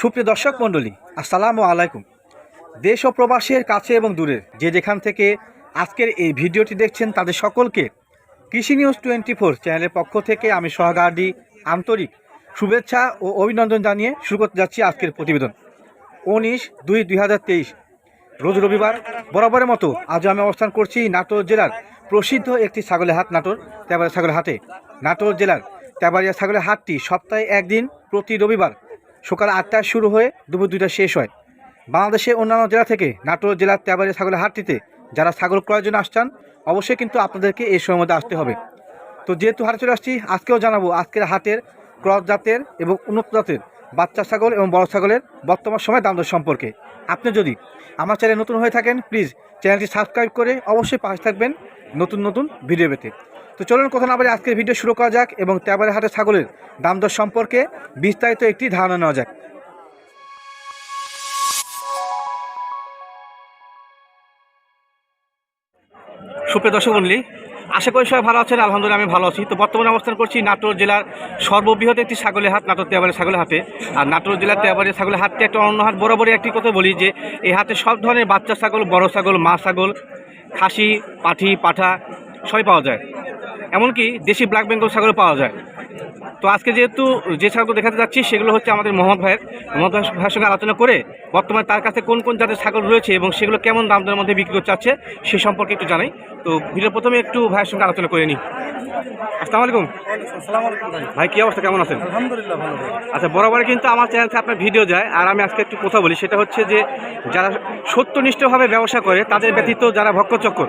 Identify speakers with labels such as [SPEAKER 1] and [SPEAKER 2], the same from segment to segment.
[SPEAKER 1] সুপ্রিয় দর্শক মণ্ডলী, আসসালামু আলাইকুম। দেশ ও প্রবাসের কাছে এবং দূরের যে যেখান থেকে আজকের এই ভিডিওটি দেখছেন তাদের সকলকে কৃষি নিউজ টোয়েন্টি ফোর চ্যানেলের পক্ষ থেকে আমি সহগার্ডি আন্তরিক শুভেচ্ছা ও অভিনন্দন জানিয়ে শুরু করতে যাচ্ছি আজকের প্রতিবেদন। উনিশ দুই দুই রোজ রবিবার বরাবরের মতো আজও আমি অবস্থান করছি নাটোর জেলার প্রসিদ্ধ একটি ছাগলের হাট নাটোর তেবারিয়া ছাগলের হাটে। নাটোর জেলার তেবারিয়া ছাগলের হাটটি সপ্তাহে একদিন প্রতি রবিবার সকাল আটটায় শুরু হয়ে দুপুর দুইটা শেষ হয়। বাংলাদেশের অন্যান্য জেলা থেকে নাটোর জেলার তেবারিয়া ছাগলের হাটটিতে যারা ছাগল ক্রয়ের জন্য আসছেন, অবশ্যই কিন্তু আপনাদেরকে এই সময়ের মধ্যে আসতে হবে। তো যেহেতু হাটে চলে আসছি, আজকেও জানাব আজকের হাটের ক্রস জাতের এবং উন্নত জাতের বাচ্চা ছাগল এবং বড় ছাগলের বর্তমান সময় দাম দর সম্পর্কে। আপনি যদি আমার চ্যানেল নতুন হয়ে থাকেন প্লিজ চ্যানেলটি সাবস্ক্রাইব করে অবশ্যই পাশে থাকবেন নতুন নতুন ভিডিও পেতে। তো চলুন কথা না বলে আজকের ভিডিও শুরু করা যাক এবং তেবারে হাটের ছাগলের দাম দর সম্পর্কে বিস্তারিত একটি ধারণা নেওয়া যাক। সুপ্রিয় দর্শক মন্ডলী, আশা করি সবাই ভালো আছেন, আলহামদুলিল্লাহ আমি ভালো আছি। তো বর্তমানে অবস্থান করছি নাটোর জেলার সর্ববৃহৎ একটি ছাগলের হাট, নাটোর তেবারে ছাগলের হাটে। আর নাটোর জেলার তেবারে ছাগলের হাটটি একটা অন্য হাট, বরাবরই একটি কথা বলি যে, এই হাতে সব ধরনের বাচ্চা ছাগল, বড় ছাগল, মা ছাগল, খাসি, পাঠি, পাঠা সবই পাওয়া যায়। এমনকি দেশি ব্ল্যাক বেঙ্গল ছাগলও পাওয়া যায়। তো আজকে যেহেতু যে ছাগল দেখাতে যাচ্ছি, সেগুলো হচ্ছে আমাদের মোহাম্মদ ভাইয়ের। মোহাম্মদ ভাইয়ের সঙ্গে আলোচনা করে বর্তমানে তার কাছে কোন কোন জাতের ছাগল রয়েছে এবং সেগুলো কেমন দাম দরের মধ্যে বিক্রি করতে চাচ্ছে, সে সম্পর্কে একটু জানাই। তো ভিডিও প্রথমে একটু ভাইয়ের সঙ্গে আলোচনা করে নিই। আসসালামু আলাইকুম।
[SPEAKER 2] আলাইকুম ভাই
[SPEAKER 1] কী অবস্থা? কেমন আছেন?
[SPEAKER 2] আলহামদুলিল্লাহ ভালো
[SPEAKER 1] আচ্ছা বরাবর কিন্তু আমার চ্যানেল থেকে আপনার ভিডিও যায়। আর আমি আজকে একটু কথা বলি সেটা হচ্ছে যে যারা সত্যনিষ্ঠভাবে ব্যবসা করে তাদের ব্যতীত যারা ভক্কচক্কর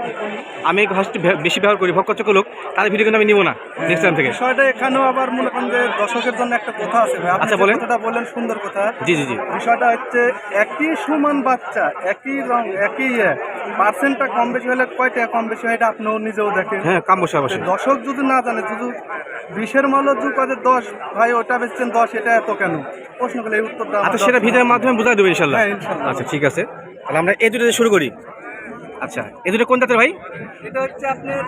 [SPEAKER 1] আমি ফার্স্ট বেশি ব্যবহার করি ভক্কচক্কর লোক তাদের ভিডিও কিন্তু আমি নিব না নেক্সট টাইম থেকে।
[SPEAKER 2] বিষয়টা এখানেও আবার মনে করেন যে দর্শকের জন্য একটা কথা আছে ভাই।
[SPEAKER 1] আচ্ছা, বলেন।
[SPEAKER 2] কথাটা বললেন সুন্দর কথা।
[SPEAKER 1] জি জি জি।
[SPEAKER 2] বিষয়টা হচ্ছে একই সমান বাচ্চা একই রং একই ইয়ে পার্সেন্টটা কম বেশি হলে কয়টা কম বেশি হয় এটা আপনিও নিজেও দেখেন।
[SPEAKER 1] হ্যাঁ কাম বসে অবশ্যই।
[SPEAKER 2] দর্শক যদি না জানে শুধু বিশের মূল্য যদি কয় দশ ভাই ওটা বেচছেন দশ এটা এত কেন? প্রশ্ন করলে এই উত্তরটা
[SPEAKER 1] আচ্ছা সেটা ভিডিওর মাধ্যমে বুঝাই দেবো ইনশাল্লাহ।
[SPEAKER 2] হ্যাঁ,
[SPEAKER 1] আচ্ছা ঠিক আছে। তাহলে আমরা এই দুটো শুরু করি। আচ্ছা এ দুটো কোন জাতের ভাই?
[SPEAKER 2] এটা হচ্ছে আপনার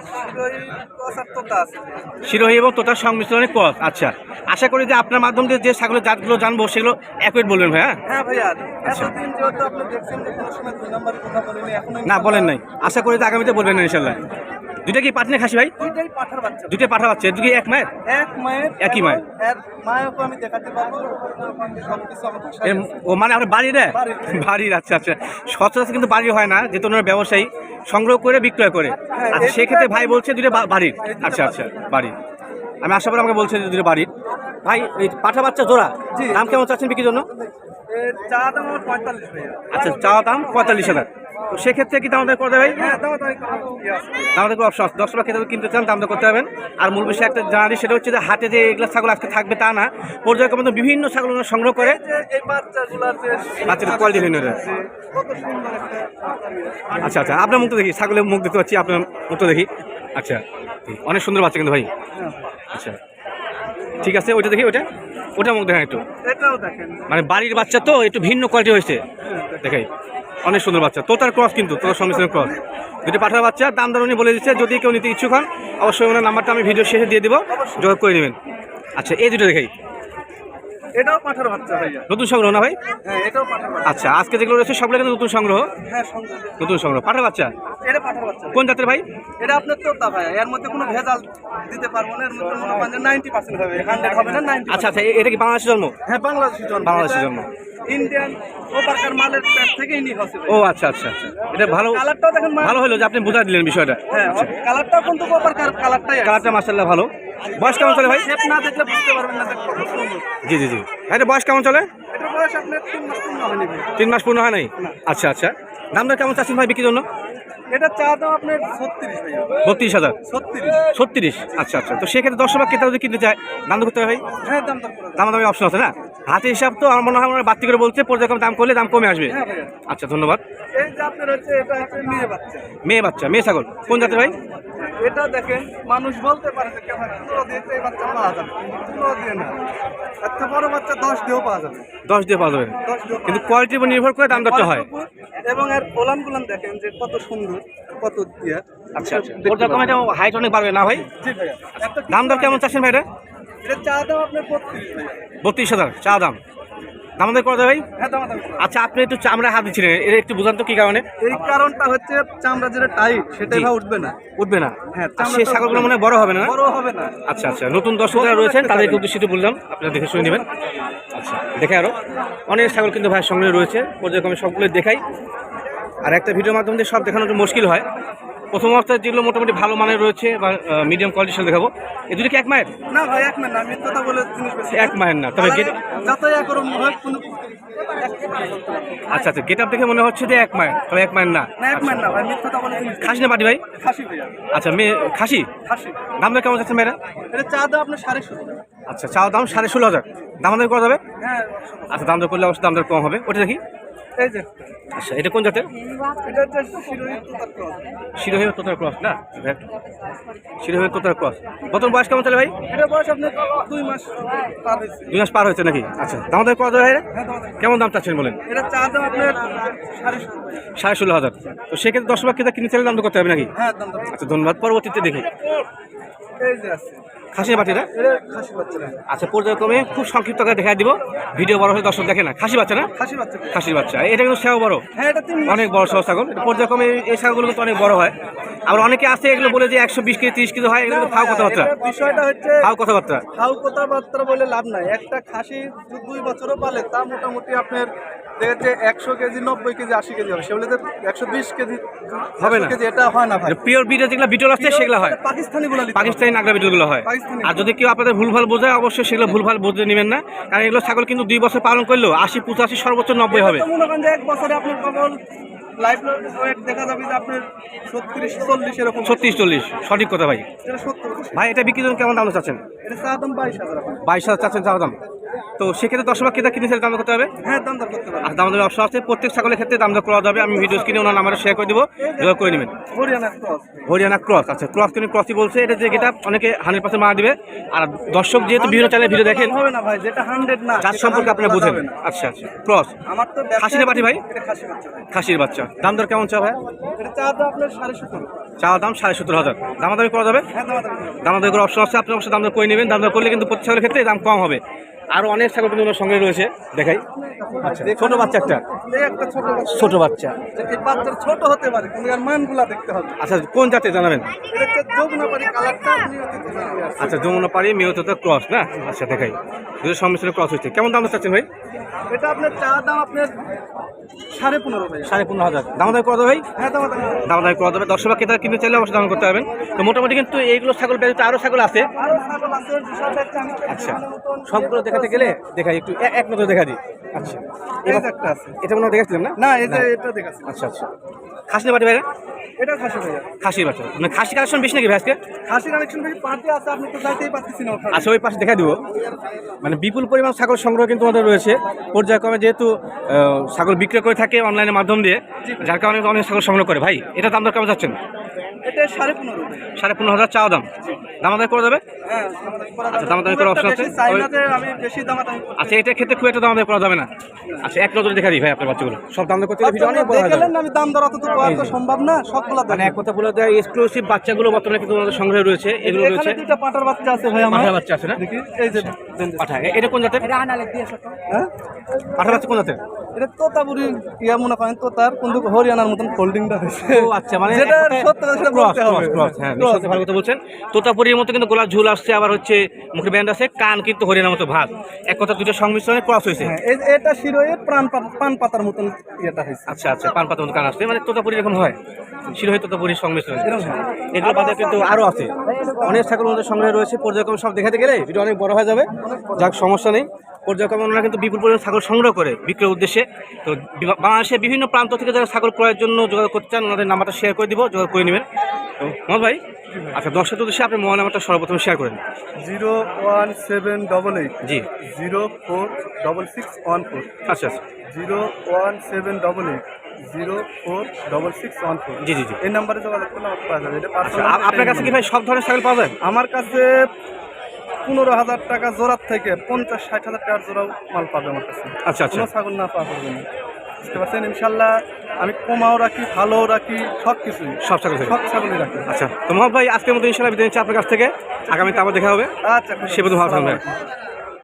[SPEAKER 1] শিরোহী এবং তোতার সংমিশ্রণে কস আচ্ছা। আশা করি যে আপনার মাধ্যম দিয়ে যে ছাগলের জাতগুলো জানব সেগুলো একুয়েট বলবেন ভাই হ্যাঁ
[SPEAKER 2] ভাইয়া
[SPEAKER 1] আচ্ছা। না বলেন নাই। আশা করি যে আগামীতে বলবেন না ইনশাল্লাহ। দুইটা কি পাটনে খাসি ভাই?
[SPEAKER 2] দুইটাই পাঠার বাচ্চা।
[SPEAKER 1] দুইটা পাঠা পাচ্ছে দুটো এক মায়ের?
[SPEAKER 2] এক মায়ের
[SPEAKER 1] একই মায়ের?
[SPEAKER 2] এর মায়েরকে আমি দেখাতে পারব।
[SPEAKER 1] ও মানে আপনার বাড়ির?
[SPEAKER 2] বাড়ির।
[SPEAKER 1] আচ্ছা আচ্ছা। সচরাচর কিন্তু বাড়ি হয় না যেহেতু ওনারা ব্যবসায়ী। সংগ্রহ করে বিক্রয় করে।
[SPEAKER 2] হ্যাঁ,
[SPEAKER 1] আচ্ছা সেক্ষেত্রে ভাই বলছে দুটো বা- বাড়ির। আচ্ছা আচ্ছা বাড়ির। আমি আশা করি আমাকে বলছে যে দুটো বাড়ির। ভাই এই পাঠা বাচ্চা জোড়া। দাম কেমন চাচ্ছেন বিক্রির জন্য?
[SPEAKER 2] চা দাম পঁয়তাল্লিশ
[SPEAKER 1] আচ্ছা চাওয়া দাম পঁয়তাল্লিশ হাজার। তো সেক্ষেত্রে কি দাম করতে ভাই?
[SPEAKER 2] হ্যাঁ দাম দাম
[SPEAKER 1] দর অপশন আছে। দশ টাকা খেতে কিনতে চান দাম করতে হবেন আর মূল বিষয় একটা জানালি সেটা হচ্ছে যে হাটে যে এগুলো ছাগল আজকে থাকবে তা না পর্যায়ক্রমে বিভিন্ন ছাগল সংগ্রহ করে। quality ভিন্ন আচ্ছা আচ্ছা আপনার মুখটা দেখি ছাগলের মুখ দেখতে পাচ্ছি আপনার মুখটা দেখি। আচ্ছা অনেক সুন্দর বাচ্চা কিন্তু ভাই।
[SPEAKER 2] হ্যাঁ।
[SPEAKER 1] আচ্ছা ঠিক আছে ওইটা দেখি ওইটা? ওটা মুখ দেখা একটু। মানে বাড়ির বাচ্চা তো একটু ভিন্ন কোয়ালিটি হয়েছে। দেখাই। অনেক সুন্দর বাচ্চা। তোতার ক্রস কিন্তু তোতার সঙ্গে ক্রস দুটি পাঠার বাচ্চা, দাম দর উনি বলে দিচ্ছে, যদি কেউ নিতে ইচ্ছুক হন, অবশ্যই ওনার নাম্বারটা আমি ভিডিও শেষে দিয়ে দিব, যোগাযোগ করে নেবেন। আচ্ছা এই দুটো দেখাই।
[SPEAKER 2] এটাও পাঠার বাচ্চা ভাইয়া।
[SPEAKER 1] নতুন সংগ্রহ না ভাই?
[SPEAKER 2] হ্যাঁ এটাও পাঠার বাচ্চা।
[SPEAKER 1] আচ্ছা আজকে যেগুলো রয়েছে সবগুলো কিন্তু নতুন সংগ্রহ?
[SPEAKER 2] হ্যাঁ
[SPEAKER 1] নতুন সংগ্রহ। পাঠার বাচ্চা?
[SPEAKER 2] এটা পাঠার বাচ্চা
[SPEAKER 1] কোন জাতের ভাই?
[SPEAKER 2] এটা আপনার তোতা ভাই এর মধ্যে কোনো ভেজাল দিতে পারব না এর মধ্যে মনে করেন নাইনটি পার্সেন্ট হবে হান্ড্রেড হবে না নাইনটি
[SPEAKER 1] আচ্ছা আচ্ছা এটা কি বাংলাদেশের জন্ম?
[SPEAKER 2] হ্যাঁ বাংলাদেশি জন্ম।
[SPEAKER 1] বাংলাদেশি
[SPEAKER 2] এটা
[SPEAKER 1] জন্ম।
[SPEAKER 2] ইন্ডিয়ান ওপারকার মালের প্যাট থেকে ইনি হচ্ছে
[SPEAKER 1] ও আচ্ছা আচ্ছা আচ্ছা। এটা ভালো
[SPEAKER 2] কালারটাও দেখেন
[SPEAKER 1] ভালো হলো যে আপনি বুঝা দিলেন বিষয়টা।
[SPEAKER 2] হ্যাঁ কালারটাও কিন্তু ওপারকার কালারটাই
[SPEAKER 1] কালারটা মাসাল্লাহ ভালো। বয়স কেমন চলে ভাই?
[SPEAKER 2] না দেখলে বুঝতে পারবেন না
[SPEAKER 1] জি জি জি। এটা বয়স কেমন চলে?
[SPEAKER 2] তিন মাস পূর্ণ
[SPEAKER 1] হয় নাই? আচ্ছা আচ্ছা। দাম দর কেমন চাচ্ছেন ভাই বিক্রির জন্য?
[SPEAKER 2] এটা চা দাম আপনার ছত্রিশ
[SPEAKER 1] বত্রিশ হাজার।
[SPEAKER 2] ছত্রিশ।
[SPEAKER 1] ছত্রিশ। আচ্ছা আচ্ছা। তো সেক্ষেত্রে দশ টাকা ক্রেতা যদি কিনতে চায় দাম করতে হবে ভাই?
[SPEAKER 2] হ্যাঁ দাম দাম করে
[SPEAKER 1] দাম দামি অপশন আছে না? হাতে হিসাব তো আমার মনে হয় আমরা বাড়তি করে বলছে পর্যায়ক্রমে দাম করলে দাম কমে আসবে।
[SPEAKER 2] হ্যাঁ
[SPEAKER 1] আচ্ছা ধন্যবাদ।
[SPEAKER 2] মেয়ে বাচ্চা।
[SPEAKER 1] মেয়ে ছাগল। কোন জাতের ভাই?
[SPEAKER 2] এটা দেখেন মানুষ বলতে পারে যে কেমন পনেরো দিয়ে তো এই বাচ্চা পাওয়া যাবে। দিয়ে না। এত বড় বাচ্চা দশ দিয়েও পাওয়া যাবে।
[SPEAKER 1] দশ দিয়ে পাওয়া যাবে। কিন্তু কোয়ালিটির উপর নির্ভর করে দাম দরটা হয়।
[SPEAKER 2] এবং এর ওলান গুলান দেখেন যে কত সুন্দর কত দিয়ে
[SPEAKER 1] আচ্ছা আচ্ছা। পর্যায়ক্রমে হাইট অনেক বাড়বে না ভাই?
[SPEAKER 2] একটা
[SPEAKER 1] দাম দর কেমন চাচ্ছেন ভাই এটা
[SPEAKER 2] চা দাম আপনার বত্রিশ
[SPEAKER 1] বত্রিশ হাজার চা দাম। দামাদামি করা ভাই?
[SPEAKER 2] হ্যাঁ
[SPEAKER 1] আচ্ছা আপনি একটু চামড়া হাত দিচ্ছিলেন এটা একটু বুঝান তো কি কারণে?
[SPEAKER 2] এই কারণটা হচ্ছে চামড়া যেটা টাইট সেটাই। ভাই উঠবে না।
[SPEAKER 1] উঠবে না?
[SPEAKER 2] হ্যাঁ,
[SPEAKER 1] সেই ছাগলগুলো মনে বড় হবে না?
[SPEAKER 2] বড় হবে না।
[SPEAKER 1] আচ্ছা আচ্ছা নতুন দর্শকরা রয়েছেন তাদেরকে উদ্দেশ্যিত বললাম আপনারা দেখে শুনে নেবেন। আচ্ছা দেখে আরও অনেক ছাগল কিন্তু ভাইয়ের সঙ্গে রয়েছে পর্যায়ক্রমে সবগুলো দেখাই। আর একটা ভিডিওর মাধ্যমে দিয়ে সব দেখানো একটু মুশকিল হয়। প্রথম অবস্থায় যেগুলো মোটামুটি ভালো মানের রয়েছে বা মিডিয়াম কোয়ালিটির দেখাবো। এই দুটো কি এক মায়ের?
[SPEAKER 2] না ভাই এক মিনিট না মিথ্যাটা বলে
[SPEAKER 1] এক মায়ের না তবে
[SPEAKER 2] হয়
[SPEAKER 1] আচ্ছা আচ্ছা গেট আপ দেখে মনে হচ্ছে যে এক মায়ের তবে এক মায়ের না।
[SPEAKER 2] এক মিনিট না ভাই মিথ্যাটা বলে
[SPEAKER 1] খাসি না পাটি ভাই?
[SPEAKER 2] খাসি
[SPEAKER 1] আচ্ছা মেয়ে খাসি?
[SPEAKER 2] খাসি।
[SPEAKER 1] দাম কেমন যাচ্ছে মেয়েরা?
[SPEAKER 2] এটা চা দাম আপনার সাড়ে ষোলো।
[SPEAKER 1] আচ্ছা চা দাম সাড়ে ষোলো হাজার। দাম দর করা যাবে?
[SPEAKER 2] হ্যাঁ
[SPEAKER 1] আচ্ছা দাম দর করলে অবশ্যই দাম দর কম হবে। ওটা দেখি।
[SPEAKER 2] এই যে।
[SPEAKER 1] আচ্ছা এটা কোন জাতের?
[SPEAKER 2] এটা হচ্ছে শিরোহী তোতার ক্রস।
[SPEAKER 1] না? শিরোহী তোতার ক্রস। বর্তমান বয়স কেমন চলে ভাই?
[SPEAKER 2] এটা বয়স আপনার দুই মাস পার হয়েছে।
[SPEAKER 1] দুই মাস পার হয়েছে নাকি? আচ্ছা দাম দর করা যাবে
[SPEAKER 2] হ্যাঁ
[SPEAKER 1] কেমন দাম চাচ্ছেন বলেন?
[SPEAKER 2] এটা চা দাম আপনার সাড়ে ষোলো।
[SPEAKER 1] হাজার। তো সেক্ষেত্রে দশ লাখ কিনা কিনে চাইলে দাম তো করতে হবে নাকি?
[SPEAKER 2] হ্যাঁ দাম দাম
[SPEAKER 1] আচ্ছা ধন্যবাদ। পরবর্তীতে দেখি।
[SPEAKER 2] এই যে আছে।
[SPEAKER 1] খাসি
[SPEAKER 2] বাচ্চারা বাচ্চা না।
[SPEAKER 1] আচ্ছা পর্যায়ক্রমে খুব সংক্ষিপ্ত করে দেখা দিব। ভিডিও বড় হয়ে দর্শক দেখে না। খাসি বাচ্চা না?
[SPEAKER 2] খাসি বাচ্চা।
[SPEAKER 1] এটা কিন্তু সেও বড়।
[SPEAKER 2] হ্যাঁ
[SPEAKER 1] অনেক বড় সহ ছাগল। পর্যায়ক্রমে এই ছাগলগুলো কিন্তু অনেক বড় হয়। আবার অনেকে আছে এগুলো বলে যে একশো বিশ কেজি তিরিশ কেজি হয় এগুলো ফাও কথাবার্তা।
[SPEAKER 2] বিষয়টা হচ্ছে
[SPEAKER 1] ফাও কথাবার্তা।
[SPEAKER 2] হাউ কথাবার্তা বলে লাভ নাই। একটা খাসি দুই বছরও পালে তা মোটামুটি আপনার দেখা একশো কেজি নব্বই কেজি আশি কেজি হবে। সেগুলো একশো বিশ কেজি
[SPEAKER 1] হবে না।
[SPEAKER 2] 100 কেজি এটা হয় না ভাই।
[SPEAKER 1] পিওর বিটে যেগুলো বিটল আসছে সেগুলো হয়।
[SPEAKER 2] পাকিস্তানি গুলো
[SPEAKER 1] পাকিস্তানি নাগরা বিটলগুলো হয়। আর যদি কেউ আপনাদের ভুলভাল বোঝায় অবশ্যই সেগুলো ভুলভাল বুঝে নেবেন না। কারণ এগুলো ছাগল কিন্তু দুই বছর পালন করলেও আশি পঁচাশি সর্বোচ্চ নব্বই হবে।
[SPEAKER 2] এক বছরে আপনার কেবল লাইফ ওয়েট দেখা যাবে যে আপনার ছত্রিশ চল্লিশ এরকম।
[SPEAKER 1] ছত্রিশ চল্লিশ। সঠিক কথা ভাই।
[SPEAKER 2] এটা
[SPEAKER 1] ভাই এটা বিক্রি কেমন দাম চাচ্ছেন?
[SPEAKER 2] এটা চা দাম বাইশ হাজার
[SPEAKER 1] বাইশ হাজার চাচ্ছেন চা দাম। তো সেক্ষেত্রে দশ লাখ কেতা কিনে সেটা দাম করতে হবে?
[SPEAKER 2] হ্যাঁ দাম দর করতে
[SPEAKER 1] আর দাম অপশন আছে প্রত্যেক ছাগলের ক্ষেত্রে দাম দর করা যাবে। আমি ভিডিও স্ক্রিনে ওনার নাম্বারে শেয়ার করে দেবো যোগাযোগ করে নেবেন।
[SPEAKER 2] হরিয়ানা ক্রস
[SPEAKER 1] হরিয়ানা ক্রস আচ্ছা ক্রস কিন্তু ক্রসই বলছে? এটা যে এটা অনেকে হান্ড্রেড পার্সেন্ট মারা দিবে। আর দর্শক যেহেতু বিভিন্ন চ্যানেলে ভিডিও দেখেন
[SPEAKER 2] হবে না ভাই যেটা হান্ড্রেড না সেটা
[SPEAKER 1] সম্পর্কে
[SPEAKER 2] 100
[SPEAKER 1] আপনারা বুঝেন। আচ্ছা আচ্ছা ক্রস
[SPEAKER 2] আমার তো
[SPEAKER 1] খাসি না পাঠি ভাই? খাসির বাচ্চা দাম দর কেমন চা ভাই?
[SPEAKER 2] চা দাম সাড়ে
[SPEAKER 1] দাম সত্তর হাজার। দামাদামি করা যাবে?
[SPEAKER 2] হ্যাঁ দাম দাম
[SPEAKER 1] দামাদামি করার অপশন আছে আপনি অবশ্যই দাম দর করে নেবেন। দাম দর করলে কিন্তু প্রতি ছাগলের ক্ষেত্রে দাম কম হবে। আরও অনেক ছাগল কিন্তু ওনার সঙ্গে রয়েছে দেখাই। আচ্ছা। ছোট বাচ্চা একটা।
[SPEAKER 2] ছোট বাচ্চা।
[SPEAKER 1] ছোট
[SPEAKER 2] হতে পারে মানগুলা দেখতে হবে।
[SPEAKER 1] আচ্ছা কোন জাতে জানাবেন? আচ্ছা যমুনাপাড়ি মেয়ত ক্রস না? আচ্ছা দেখাই। দুটো সংমিশ্রণে ক্রস হচ্ছে কেমন দাম চাচ্ছেন ভাই?
[SPEAKER 2] এটা আপনার চা দাম আপনার সাড়ে পনেরো ভাই।
[SPEAKER 1] সাড়ে পনেরো হাজার। দাম দায় করা ভাই?
[SPEAKER 2] হ্যাঁ দাম দাম
[SPEAKER 1] দামাদামি করা যাবে। দশ টাকা ক্রেতা কিনতে চাইলে অবশ্যই দাম করতে পারবেন। তো মোটামুটি কিন্তু এইগুলো ছাগল ব্যতীত আরও ছাগল আছে। আচ্ছা। সবগুলো দেখাতে গেলে দেখাই একটু এক নজর দেখা দিই। আচ্ছা।
[SPEAKER 2] এটা একটা আছে।
[SPEAKER 1] এটা মনে দেখাচ্ছিলাম না?
[SPEAKER 2] না এটা এটা দেখাচ্ছি
[SPEAKER 1] আচ্ছা আচ্ছা। খাসি বাটি ভাই
[SPEAKER 2] এটা খাসি ভাইয়া।
[SPEAKER 1] খাসির বাচ্চা মানে খাসি কালেকশন বেশি নাকি ভাই আজকে?
[SPEAKER 2] খাসি কানেকশন ভাই পার্টি আছে আপনি তো যাইতেই পারতেছি ওখানে।
[SPEAKER 1] আচ্ছা ওই পাশে দেখা দিব। মানে বিপুল পরিমাণ ছাগল সংগ্রহ কিন্তু আমাদের রয়েছে। পর্যায়ক্রমে যেহেতু ছাগল বিক্রি করে থাকে অনলাইনের মাধ্যম দিয়ে যার কারণে অনেক ছাগল সংগ্রহ করে। ভাই এটা দাম দর কেমন যাচ্ছেন
[SPEAKER 2] এটা সাড়ে পনেরো।
[SPEAKER 1] সাড়ে পনেরো হাজার চাওয়া দাম। দাম আদায় করে
[SPEAKER 2] করা
[SPEAKER 1] আচ্ছা। দামাদামি করার
[SPEAKER 2] একটা
[SPEAKER 1] আছে?
[SPEAKER 2] দামাদামি
[SPEAKER 1] আচ্ছা এটার ক্ষেত্রে খুব একটা দাম করা যাবে না। আচ্ছা এক নজরে দেখা দিই ভাই আপনার বাচ্চাগুলো। সব দাম দর করতে গেলে ভিডিও অনেক বড় হয়ে
[SPEAKER 2] আমি দাম দর অত তো পাওয়া তো সম্ভব না সবগুলা
[SPEAKER 1] মানে এক কথা বলে দেয় এক্সক্লুসিভ বাচ্চাগুলো বর্তমানে কিন্তু আমাদের সংগ্রহে রয়েছে এগুলো রয়েছে।
[SPEAKER 2] এখানে দুইটা পাটার বাচ্চা আছে ভাই আমার।
[SPEAKER 1] বাচ্চা আছে না?
[SPEAKER 2] এই যে
[SPEAKER 1] এটা কোন জাতের?
[SPEAKER 2] হ্যাঁ?
[SPEAKER 1] পাঠার বাচ্চা কোন জাতের?
[SPEAKER 2] এটা তোতাপুরি ইয়া মনে করেন তোতার কিন্তু হরিয়ানার মতন ফোল্ডিংটা হয়েছে।
[SPEAKER 1] ও আচ্ছা মানে
[SPEAKER 2] যেটা সত্য কথা সেটা বলতে হবে।
[SPEAKER 1] হ্যাঁ ভালো কথা বলছেন। তোতাপুরির মতো কিন্তু গোলাপ ঝুল আসছে আবার হচ্ছে মুখে ব্যান্ড আছে কান কিন্তু হরিয়ানার মতো ভাত এক কথা দুটো সংমিশ্রণে ক্রস হয়েছে।
[SPEAKER 2] হ্যাঁ এটা শিরোয়ের প্রাণ পান পাতার মতন ইয়েটা হয়েছে।
[SPEAKER 1] আচ্ছা আচ্ছা পান পাতার মতো কান আসছে। মানে তোতাপুরি এরকম হয়। শিরোহী তোতাপুরির সংমিশ্রণ। এগুলো বাদে কিন্তু আরও আছে। অনেক ছাগল আমাদের সংগ্রহে রয়েছে পর্যায়ক্রমে সব দেখাতে গেলে ভিডিও অনেক বড় হয়ে যাবে। যাক সমস্যা নেই। পর্যায়ক্রমে ওনারা কিন্তু বিপুল পরিমাণ ছাগল সংগ্রহ করে বিক্রয়ের উদ্দেশ্যে। তো বাংলাদেশের বিভিন্ন প্রান্ত থেকে যারা ছাগল ক্রয়ের জন্য যোগাযোগ করতে চান ওনাদের নাম্বারটা শেয়ার করে দিব যোগাযোগ করে নেবেন। তো মোহাম্মদ ভাই আচ্ছা দর্শকের উদ্দেশ্যে আপনি মোবাইল নাম্বারটা সর্বপ্রথম শেয়ার করেন
[SPEAKER 2] zero one seven double eight
[SPEAKER 1] জি।
[SPEAKER 2] Zero four double six one four.
[SPEAKER 1] আচ্ছা আচ্ছা।
[SPEAKER 2] Zero one seven double eight zero four double six one four.
[SPEAKER 1] জি জি জি।
[SPEAKER 2] এই নাম্বারে যোগাযোগ করলে আমাকে পাওয়া যাবে। এটা
[SPEAKER 1] আচ্ছা আপনার কাছে কি ভাই সব ধরনের ছাগল পাওয়া যায়?
[SPEAKER 2] আমার কাছে পনেরো হাজার টাকা জোড়ার থেকে পঞ্চাশ ষাট হাজার টাকার জোড়াও মাল পাবে আমার কাছে।
[SPEAKER 1] আচ্ছা আচ্ছা।
[SPEAKER 2] ছাগল না পাওয়া যাবে না বুঝতে পারছেন? ইনশাল্লাহ আমি কমাও রাখি ভালোও রাখি সব কিছু
[SPEAKER 1] সব ছাগল থেকে?
[SPEAKER 2] সব ছাগলই রাখি।
[SPEAKER 1] আচ্ছা তো মোহাম্মদ ভাই আজকের মতো ইনশাল্লাহ বিদায় নিচ্ছি। আপনার কাছ থেকে আগামীতে আবার দেখা হবে।
[SPEAKER 2] আচ্ছা
[SPEAKER 1] সে পর্যন্ত ভালো থাকবেন।